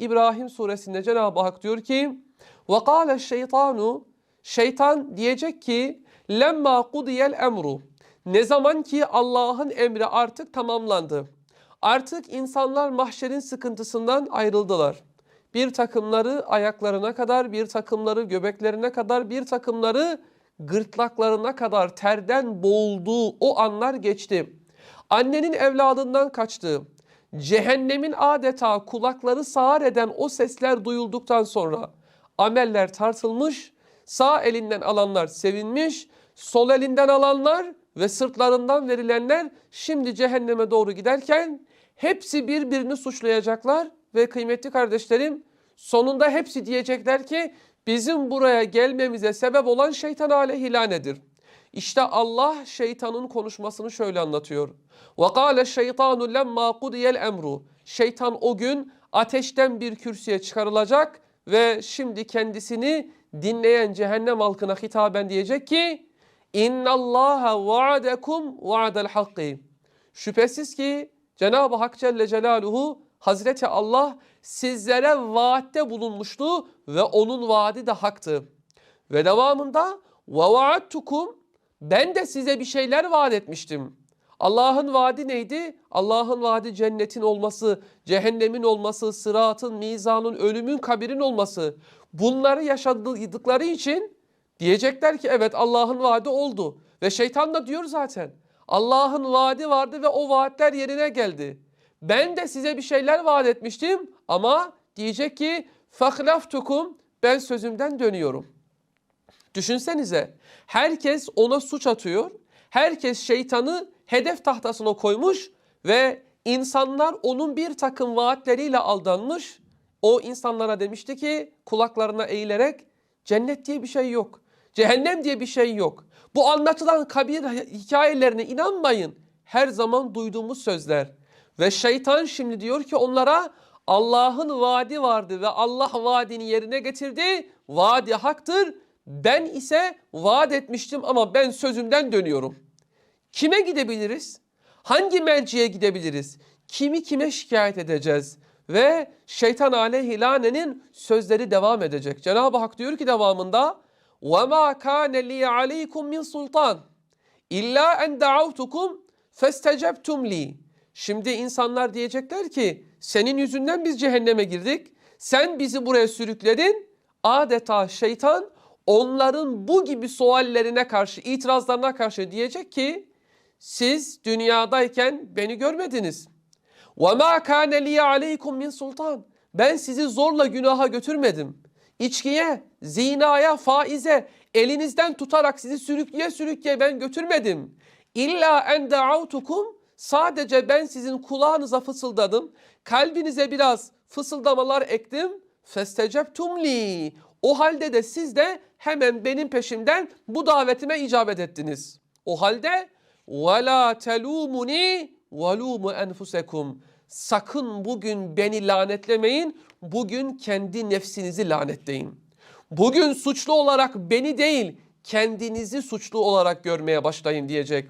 İbrahim suresinde Cenab-ı Hak diyor ki وَقَالَ şeytanu Şeytan diyecek ki lemma kudiyel emru ne zaman ki Allah'ın emri artık tamamlandı. Artık insanlar mahşerin sıkıntısından ayrıldılar. Bir takımları ayaklarına kadar, bir takımları göbeklerine kadar, bir takımları gırtlaklarına kadar terden boğulduğu o anlar geçti. Annenin evladından kaçtığı, cehennemin adeta kulakları sağır eden o sesler duyulduktan sonra ameller tartılmış, sağ elinden alanlar sevinmiş, sol elinden alanlar ve sırtlarından verilenler şimdi cehenneme doğru giderken hepsi birbirini suçlayacaklar ve kıymetli kardeşlerim sonunda hepsi diyecekler ki bizim buraya gelmemize sebep olan şeytan aleyhilanedir. İşte Allah şeytanın konuşmasını şöyle anlatıyor. وَقَالَ الشَّيْطَانُ لَمَّا قُدِيَ الْاَمْرُ Şeytan o gün ateşten bir kürsüye çıkarılacak ve şimdi kendisini dinleyen cehennem halkına hitaben diyecek ki اِنَّ اللّٰهَ وَعَدَكُمْ وَعَدَ الْحَقِّ Şüphesiz ki Cenab-ı Hak Celle Celaluhu Hazreti Allah sizlere vaatte bulunmuştu ve onun vaadi de haktı. Ve devamında وَوَعَدْتُكُمْ ben de size bir şeyler vaat etmiştim. Allah'ın vaadi neydi? Allah'ın vaadi cennetin olması, cehennemin olması, sıratın, mizanın, ölümün, kabirin olması. Bunları yaşadıkları için diyecekler ki evet Allah'ın vaadi oldu. Ve şeytan da diyor zaten. Allah'ın vaadi vardı ve o vaatler yerine geldi. Ben de size bir şeyler vaat etmiştim ama diyecek ki fahlaftukum ben sözümden dönüyorum. Düşünsenize herkes ona suç atıyor. Herkes şeytanı hedef tahtasına koymuş ve insanlar onun bir takım vaatleriyle aldanmış. O insanlara demişti ki kulaklarına eğilerek cennet diye bir şey yok. Cehennem diye bir şey yok. Bu anlatılan kabir hikayelerine inanmayın. Her zaman duyduğumuz sözler. Ve şeytan şimdi diyor ki onlara Allah'ın vaadi vardı ve Allah vaadini yerine getirdi. Vaadi haktır. Ben ise vaat etmiştim ama ben sözümden dönüyorum. Kime gidebiliriz? Hangi merciye gidebiliriz? Kimi kime şikayet edeceğiz? Ve şeytan aleyhi lanenin sözleri devam edecek. Cenab-ı Hak diyor ki devamında وَمَا كَانَ لِي عَلَيْكُمْ مِنْ سُلْطَانٍ İlla en da'avtukum festecebtum li. Şimdi insanlar diyecekler ki senin yüzünden biz cehenneme girdik. Sen bizi buraya sürükledin. Adeta şeytan onların bu gibi suallerine karşı, itirazlarına karşı diyecek ki siz dünyadayken beni görmediniz. وَمَا كَانَ لِيَ عَلَيْكُمْ min sultan. Ben sizi zorla günaha götürmedim. İçkiye, zinaya, faize elinizden tutarak sizi sürükleye sürükleye ben götürmedim. İlla en da'avtukum sadece ben sizin kulağınıza fısıldadım. Kalbinize biraz fısıldamalar ektim. Festecebtum li. O halde de siz de hemen benim peşimden bu davetime icabet ettiniz. O halde وَلَا تَلُومُنِي وَلُومُ enfusekum. Sakın bugün beni lanetlemeyin. Bugün kendi nefsinizi lanetleyin. Bugün suçlu olarak beni değil kendinizi suçlu olarak görmeye başlayın diyecek.